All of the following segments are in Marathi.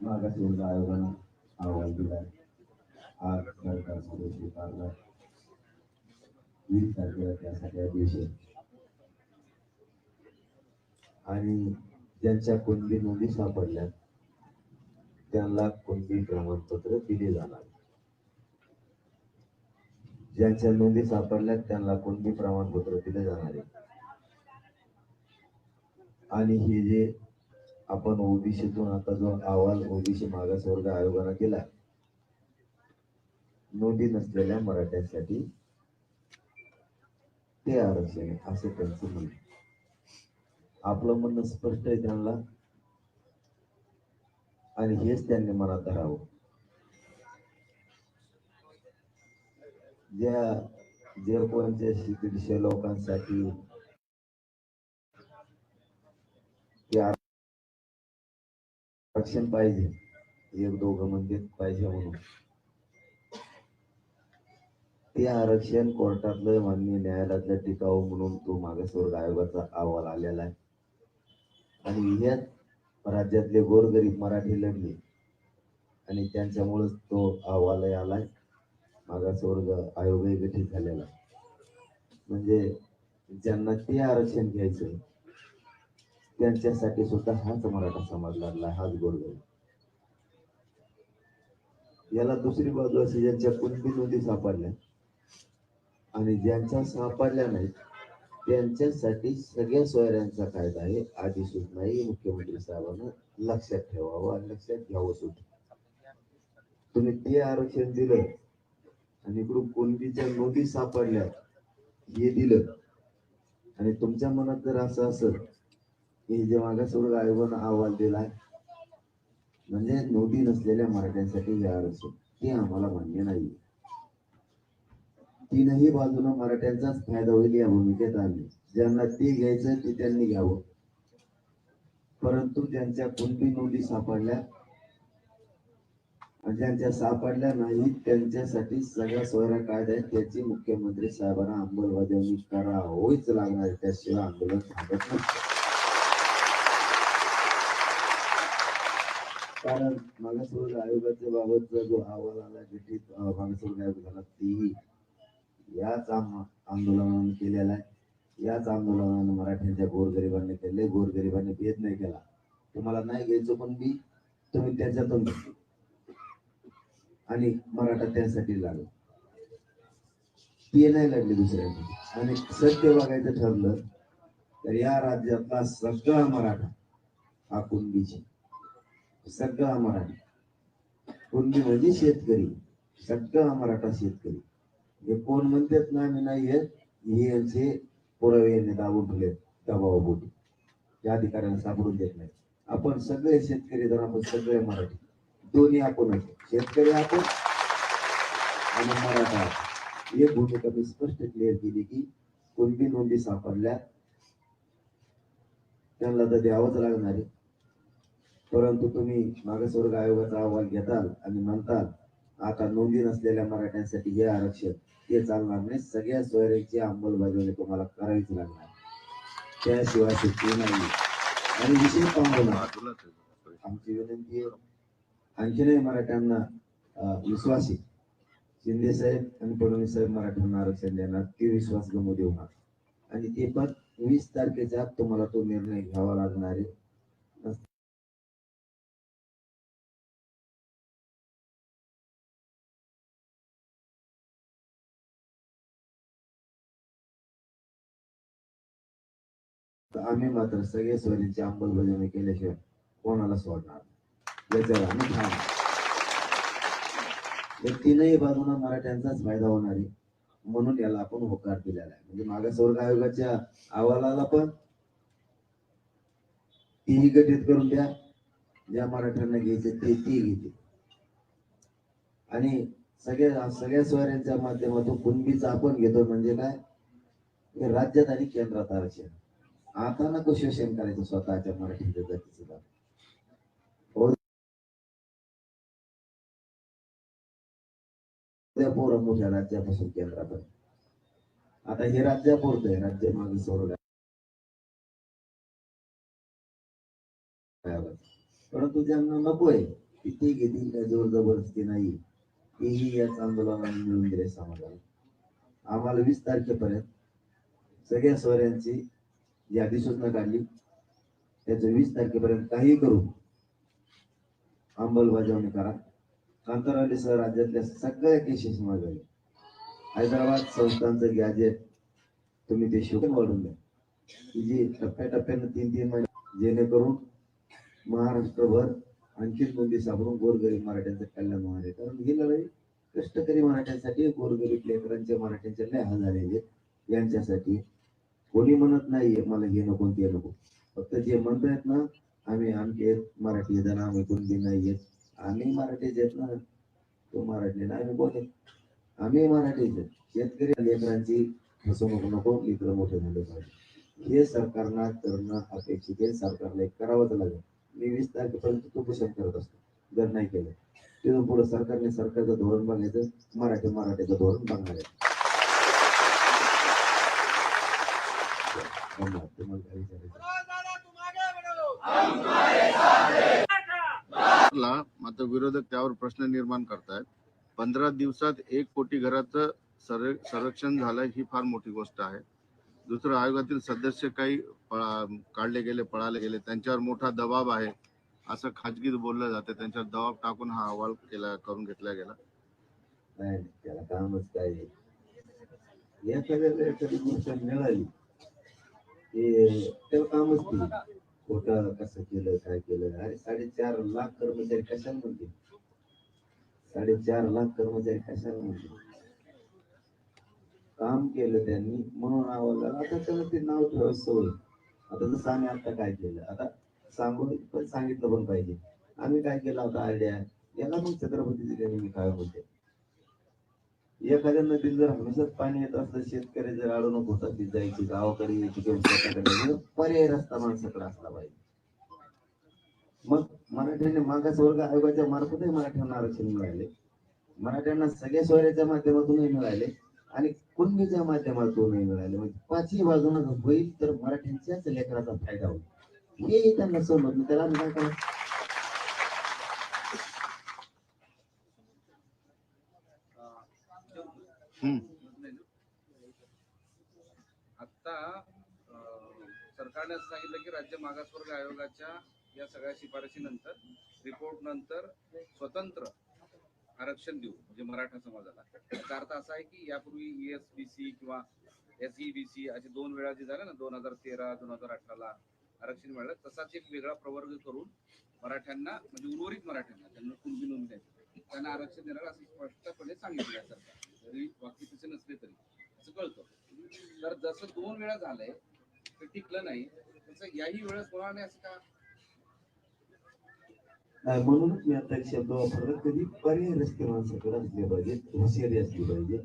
मागासवर्ग आयोगानं अहवाल दिलाय आज सरकारमध्ये स्वीकारला वीस तारखेला त्यासाठी आदेश आणि ज्यांच्या कोणती नोंदी सापडल्या त्यांना कोणती प्रमाणपत्र दिले जाणार? ज्यांच्या नोंदी सापडल्या त्यांना कुणबी प्रमाणपत्र दिले जाणार आहे? आणि हे जे आपण ओबीसीतून आता जो अहवाल ओबीसी मागासवर्ग आयोगानं केला नोंदी नसलेल्या मराठ्यांसाठी ते आरक्षण आहे असं त्यांचं म्हणणं आपलं म्हणणं स्पष्ट आहे त्यांना. आणि हेच त्यांनी मनात धरावं. ज्या जे दीडशे लोकांसाठी ते आरक्षण पाहिजे. एक दोघं म्हणजे पाहिजे म्हणून. ते आरक्षण कोर्टातलं माननीय न्यायालयातलं टिकाऊ म्हणून तो मागासवर्ग आयोगाचा अहवाल आलेला आहे. आणि यात राज्यातले गोरगरीब मराठी लढले. आणि त्यांच्यामुळेच तो अहवालही आलाय मागासवर्ग आयोगही गठीत झालेला. म्हणजे ज्यांना ते आरक्षण घ्यायचं त्यांच्यासाठी सुद्धा हाच मराठा समाज लागला हाच गोड याला दुसरी बाजू अशी ज्यांच्या कुणबी नोंदी सापडल्या आणि ज्यांच्या सापडल्या नाहीत त्यांच्यासाठी सगळ्या सोयऱ्यांचा कायदा आहे आधी सूचनाही मुख्यमंत्री साहेबांना लक्षात ठेवावं आणि लक्षात घ्यावं सुद्धा तुम्ही ते आरक्षण दिलं आणि इकडून कोणतीच्या नोंदी सापडल्या हे दिलं. आणि तुमच्या मनात जर असं असत की जे मागासवर्ग आयोगानं अहवाल दिलाय म्हणजे नोंदी नसलेल्या मराठ्यांसाठी हे आरक्षण ते आम्हाला मान्य नाही तीनही बाजूनं मराठ्यांचाच फायदा होईल या भूमिकेत आम्ही. ज्यांना ते घ्यायचं ते त्यांनी घ्यावं. परंतु त्यांच्या कोणती नोंदी सापडल्या ज्यांच्या सापडल्या नाहीत. त्यांच्यासाठी सगळ्या सोयऱ्या कायदा आहेत त्याची मुख्यमंत्री साहेबांना अंमलबजावणी करावीच लागणार त्याशिवाय आंदोलन थांबत नाही. कारण मागासवर्ग आयोगाच्या बाबतचा जो अहवाल आला गठीत मागासवर्ग आयोग झाला तेही याच आंदोलनानं आंदोलनाने केलेला आहे. याच आंदोलनानं मराठ्यांच्या गोरगरिबांनी केले गोरगरिबांनी भेद नाही केला. तुम्हाला नाही घ्यायचो पण मी तुम्ही त्याच्यातून घ्या. आणि मराठा त्यासाठी लागला. ते नाही लागले दुसऱ्यांना. आणि सत्य बघायचं ठरलं तर या राज्यातला सगळा मराठा हा कुणबीची. सगळा मराठा. कुणबी म्हणजे शेतकरी. सगळा मराठा शेतकरी. हे कोण म्हणतात ना आम्ही नाही येत हे यांचे पुरावे यांनी दाबून ठेवले दबावापोटी. या अधिकाऱ्यांना सापडून देत नाही आपण सगळे शेतकरी जर आपण सगळे मराठी. दोन्ही आपणच शेतकरी आपण आणि मराठा आपण. एक भूमिका मी स्पष्ट क्लिअर केली की कोणती नोंदी सापडल्या त्यांना तर द्यावंच लागणार आहे. परंतु तुम्ही मागासवर्ग आयोगाचा अहवाल घेताल आणि म्हणताल आता नोंदी नसलेल्या मराठ्यांसाठी हे आरक्षण हे चालणार नाही. सगळ्या सोयऱ्यांची अंमलबजावणी तुम्हाला करावीच लागणार. त्याशिवाय सुट्टी नाही. आणि विशेष पाहून आमची विनंती आहे आणखीनही मराठ्यांना विश्वास. आहे शिंदे साहेब आणि फडणवीस साहेब मराठ्यांना आरक्षण देणार ते विश्वास गमू देऊ नका आणि ते पण वीस तारखेच्या आत तुम्हाला तो निर्णय घ्यावा लागणार आहे. तर आम्ही मात्र सगळे स्वरींची अंमलबजावणी केल्याशिवाय कोणाला सोडणार नाही. याच्यावर तीनही बाजूना मराठ्यांचाच फायदा होणार आहे म्हणून याला आपण होकार दिलेला आहे. म्हणजे मागासवर्ग आयोगाच्या अहवालाला पण तीही गठीत करून द्या. ज्या मराठ्यांना घ्यायचे ते ती घेते आणि सगळ्या सगळ्या स्वाऱ्यांच्या माध्यमातून कुणबीचा आपण घेतो म्हणजे काय? राज्यात आणि केंद्रात आरक्षण. आता नको शोषण करायचं स्वतःच्या मराठी जातीचं त्या मोठ्या राज्यापासून केंद्रापर्यंत आता हे राज्यापूरत आहे? राज्य मागे सोडलं परंतु ज्यांना नकोय किती ते घेतील काय जोर जबरदस्ती नाही. तेही याच आंदोलनाने मिळून दिले समाजाला. आम्हाला वीस तारखेपर्यंत सगळ्या सोऱ्यांची जी अधिसूचना काढली त्याचं वीस तारखेपर्यंत काही करून अंमलबजावणी करा. अंतराळीसह राज्यातल्या सगळ्या केसेस मागावे हैदराबाद संस्थांचं गॅजेट तुम्ही ते शिकून वाढून द्या. की टप्प्याटप्प्यानं तीन तीन महिने जेणेकरून महाराष्ट्रभर आणखीन बुंदी सापडून गोरगरीब मराठ्यांचं कल्याण होणार आहे. कारण ही लढाई कष्टकरी मराठ्यांसाठी गोरगरीब लेकरांचे मराठ्यांचे लय हजार आहेत. यांच्यासाठी कोणी म्हणत नाहीये मला हे नको ते नको. फक्त जे म्हणतायत ना आम्ही आमचे मराठी जण आम्ही नाही नाहीयेत आम्ही मराठीच आहेत ना तो मराठी ना आम्ही कोण आहेत? आम्ही मराठीच आहेत शेतकरी लेकरांची फसवणूक नको लेकर मोठे झाले पाहिजे. हे सरकारनं करणं अपेक्षित आहे. सरकारला एक करावंच लागेल. मी वीस तारखेपर्यंत तो पोषण करत असतो. जर नाही केलं तिथून पुढे सरकारने सरकारचं धोरण बघायचं मराठी मराठीचं धोरण बघणार आहे. तुम्हाला काय विचारायचं ला मात्र विरोधक त्यावर प्रश्न निर्माण करतायत. पंधरा दिवसात एक कोटी घराचं सर संरक्षण झालं ही फार मोठी गोष्ट आहे. दुसरं आयोगातील सदस्य काही काढले गेले पळाले गेले त्यांच्यावर मोठा दबाव आहे असं खाजगीत बोललं जातं. त्यांच्यावर दबाव टाकून हा अहवाल केला करून घेतला गेला. नाही त्याला कामच काय या सगळ्या मिळाली. त्याला कामच खोटं कसं केलं काय केलं? अरे साडेचार लाख कर्मचारी कशाला म्हणतील? साडेचार लाख कर्मचारी कशाला म्हणतील? काम केलं त्यांनी म्हणून आवाज आता त्याला ते नाव ठेवायचं सवय. आता जसं आम्ही आता काय केलं? आता सांगून पण सांगितलं पण पाहिजे. आम्ही काय केलं? होता आयडिया. याला मग छत्रपती काय म्हणते एखाद्या नदीत जर हमेशाच पाणी येत असलं शेतकरी जर अडवणूक होत असली जायची गावाकडे यायची किंवा पर्याय रस्ता माणसाकडे असला पाहिजे. मग मराठ्यांनी मागास वर्ग आयोगाच्या मार्फतही मराठ्यांना आरक्षण मिळाले. मराठ्यांना सगळ्या सोयऱ्याच्या माध्यमातूनही मिळाले आणि कुणबीच्या माध्यमातूनही मिळाले. म्हणजे पाचही बाजूनं होईल तर मराठ्यांच्याच लेकराचा फायदा होईल. हे त्यांना समजलं त्याला आम्ही काय करायचं हम्म. आता सरकारने असं सांगितलं की राज्य मागासवर्ग आयोगाच्या या सगळ्या शिफारशीनंतर रिपोर्ट नंतर स्वतंत्र आरक्षण देऊ म्हणजे मराठा समाजाला. त्याचा अर्थ असा आहे की यापूर्वी E ईएसबीसी किंवा एसईबीसी असे दोन वेळा जे झाले ना दोन हजार तेरा दोन हजार अठराला आरक्षण मिळालं तसाच एक वेगळा प्रवर्ग करून मराठ्यांना म्हणजे उर्वरित मराठ्यांना त्यांना कुणबी नोंद त्यांना आरक्षण देणार असं स्पष्टपणे सांगितलं सरकार जरी वाक्य तसे नसले तरी. असं कळतं. तर जसं दोन वेळा झालंय ते टिकलं नाही. तसं याही वेळेस होणार नाही असं का? नाही म्हणूनच मी आता एक शब्द वापरला कधी पर्याय रस्ते माणसाकडे असले पाहिजेत हुशारी असली पाहिजे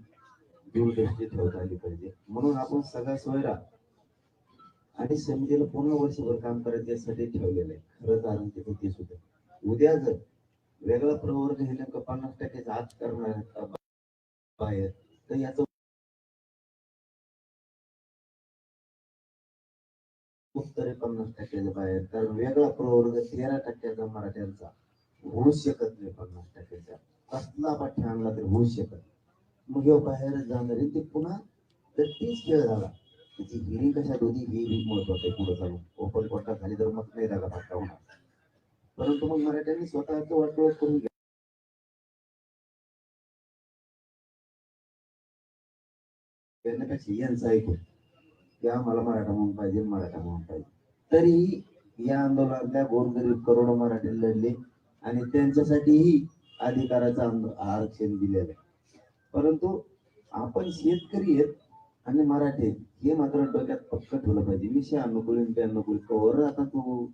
दूरदृष्टी ठेवता आली पाहिजे. म्हणून आपण सगळा सोयरा आणि समितीला पुन्हा वर्षभर काम करायचं यासाठी ठेवलेलं आहे. खरं कारण तिथे ते सुद्धा. उद्या जर वेगळा प्रवर्ग हे नेमकं पन्नास टक्क्याचा आत करणार बाहेर तर याचं उत्तर पन्नास टक्क्याच्या बाहेर कारण वेगळा प्रवर्ग तेरा टक्क्याचा मराठ्यांचा होऊ शकत नाही पन्नास टक्क्याचा कसला पाठ्य आणला तरी होऊ शकत मग ह्यो बाहेर जाणारे ते पुन्हा तर तीच खेळ झाला त्याची हिरी कशा दोन्ही हे बी महत्वाचं आहे पुढे चालून ओपन कोर्टात झाली तर मग नाही झाला पट्टा होणार परंतु मग मराठ्यांनी स्वतःचं वाटोळ करून त्यांना करण्यापेक्षा यांचं ऐकून की आम्हाला मराठा म्हणून पाहिजे मराठा म्हणून पाहिजे. तरीही या आंदोलनातल्या गोरगरीब करोडो मराठी लढले आणि त्यांच्यासाठीही अधिकाराचं आरक्षण दिलेलं आहे. परंतु आपण शेतकरी आहेत आणि मराठी आहेत हे मात्र डोक्यात पक्क ठेवलं पाहिजे. मी शे अनुकूल अनुकूल कवर आता तू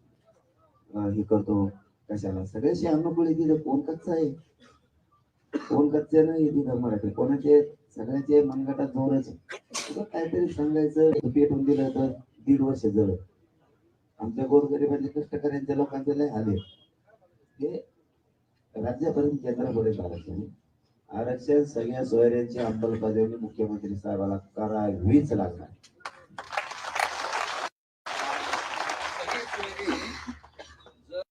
हे करतो. कशाला? सगळे शे अनुकूल तिथं. कोण कच्चा आहे? कोण कच्चे नाही तिथं मराठी? कोणाचे सगळ्याचे मनगटात जोरच काहीतरी सांगायचं पेटून दिलं तर दीड वर्ष जळ आमच्या गोरगरिबांचे कष्टकऱ्यांच्या लोकांचे लय आले हे राज्यापर्यंत केंद्रापर्यंत आरक्षण आरक्षण सगळ्या सोयऱ्यांची अंमलबजावणी मुख्यमंत्री साहेबाला करावीच लागणार सगळे सोयरे जर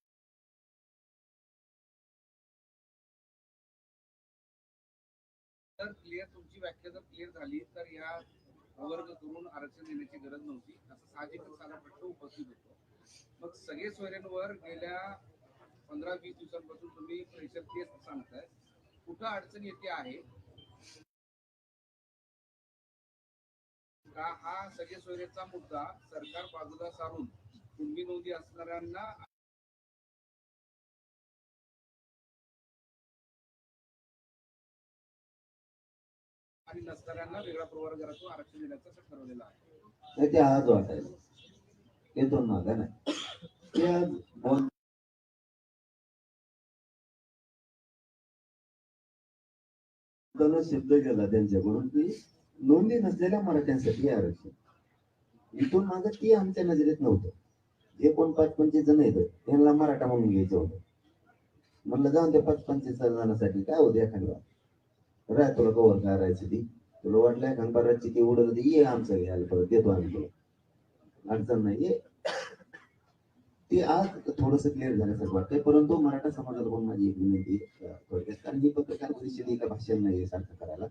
जर क्लिअर तुमची व्याख्या जर क्लिअर झाली तर या वर्ग करून आरक्षण देण्याची गरज नव्हती. असं साहजिकच साधा प्रश्न उपस्थित होतो. मग सगळे सोयऱ्यांवर गेल्या पंधरा वीस दिवसांपासून तुम्ही प्रेशर तेच सांगताय. कुठं अडचण येते आहे? का हा सगळे सोयरेचा मुद्दा सरकार बाजूला सारून कुणबी नोंदी असणाऱ्यांना आणि नसणाऱ्यांना वेगळा प्रवर्गातून आरक्षण देण्याचं असं ठरवलेलं आहे. नाही ते आज वाटायला येतो ना का नाही. ते आज बोल सिद्ध केला त्यांच्याकडून की नोंदी नसलेल्या मराठ्यांसाठी हे आरक्षण. इथून माग ती आमच्या नजरेत नव्हतं. जे कोण पाच पंचवीस जण येतं त्यांना मराठा म्हणून घ्यायचं होतं. म्हणलं जाऊन त्या पाच पंचवीस जणांसाठी काय होते एखादी राय तुला कवर करायची ती. तुला वाटलं एखाद ती उडत ती ये आमचं घ्यायला परत देतो आम्ही तुला. अडचण नाही ये. ते आज थोडस क्लिअर झाल्यासारखं वाटतंय परंतु मराठा समाजाला पण माझी एक विनंती थोडक्यात कारण ही पत्रकार परिषद एका भाषण नाही सारखं करायला.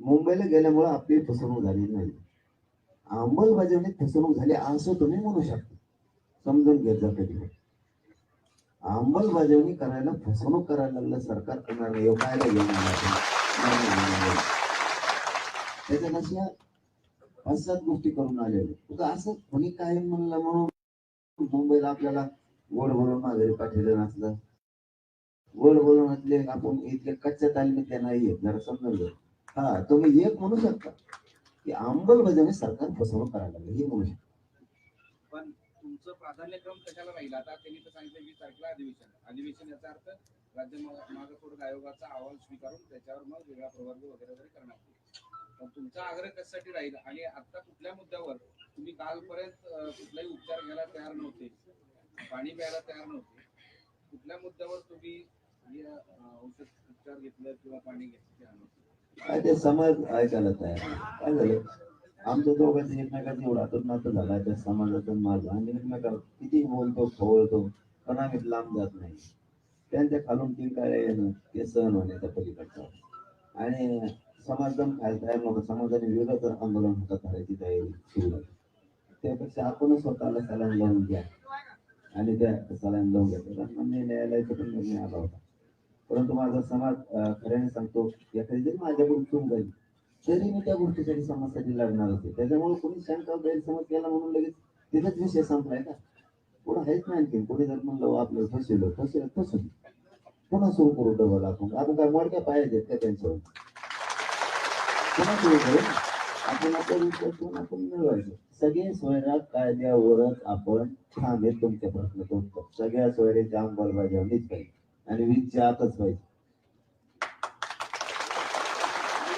मुंबईला गेल्यामुळे आपली फसवणूक झाली नाही. अंमलबजावणीत फसवणूक झाली असं तुम्ही म्हणू शकता. समजून घेत जा कधी अंमलबजावणी करायला फसवणूक करायला लागलं सरकार करणार नाही ह्यो घेणार त्याच्यात अशा पाच सात गोष्टी करून आलेले असं कोणी काय म्हणलं म्हणून मुंबईला आपल्याला गोड बोलून माघारी पाठवलं नसलं? गोड बोलून आपण इथले कच्च्या तालमीत त्यांना येत जरा समजून हा तुम्ही एक म्हणू शकता की अंमलबजावणी सरकार फसवणूक करायला लागलं हे म्हणू शकता. पण तुमचं प्राधान्यक्रम कशाला राहील? आता त्यांनी तर सांगितलं वीस तारखेला अधिवेशन. अधिवेशन याचा अर्थ राज्य मागासवर्ग आयोगाचा अहवाल स्वीकारून त्याच्यावर मग वेगळा प्रवर्ग वगैरे वगैरे करण्यात येईल पण तुमचा आग्रह कशासाठी राहील? आणि आता कुठल्या मुद्द्यावर? तुम्ही कालपर्यंत कुठलाही उपचार घ्यायला तयार नव्हते. पाणी प्यायला तयार नव्हते. कुठल्या मुद्द्यावर तुम्ही औषध उपचार घेतलं किंवा पाणी घेतलं? ते काय ते ऐकायला तयार काय झालं? आमचं दोघांचं एकमेकाचं एवढा तर नातं झालं त्या समाजातून माझं. आम्ही एकमेकाला किती बोलतो खवळतो पण आम्ही लांब जात नाही. त्यांच्या खालून ती काय येणं ते सहन होण्याच्या पलीकडचं आणि समाज खायला तयार नव्हता. समाजाने वेगळं तर आंदोलन होतं करायची तयारी सुरू झाली. त्यापेक्षा आपणच स्वतःला सलाम लावून घ्या. आणि त्या सलाम लावून घ्या. मान्य म्हणजे न्यायालयाचा पण निर्णय आला होता. परंतु माझा समाज खऱ्याने सांगतो एखादी जरी माझ्याकडून चूक जाईल तरी मी त्या गोष्टीसाठी समाजासाठी लढणार होते. त्याच्यामुळे कोणी शंका गैरसमज केला म्हणून लगेच तिथंच विषय संपलाय का पुढे आहेच नाही आणखी कोणी जर म्हणलं हो, आपलं फसलो फसवलं फसून पुन्हा सुरू करू डबल आपण. आपण काय मोडक्या पाहिजे का त्यांच्यावर? पुन्हा सुरू करू. आपण आपला विश्वास ठेवून आपण मिळवायचं. सगळे सोयरा कायद्यावरच आपण छान आहेत तुमच्या प्रश्न उत्तर. सगळ्या सोयऱ्याच्या अंमलबजावणीच पाहिजे आणि वीजच्या आतच पाहिजे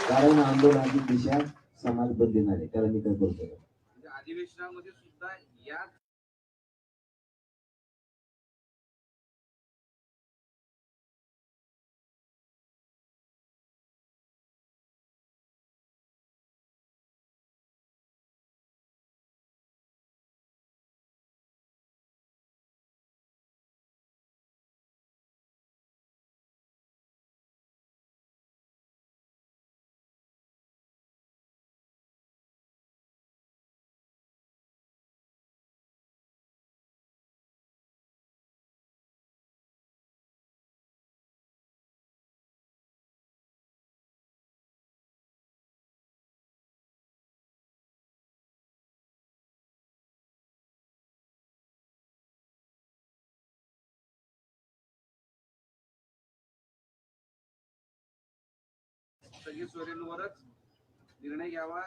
कारण आंदोलनाची दिशा समाज बदलणार आहे त्याला मी काय करतो म्हणजे अधिवेशनामध्ये सुद्धा या सगळी सोयऱ्यांवरच निर्णय घ्यावा.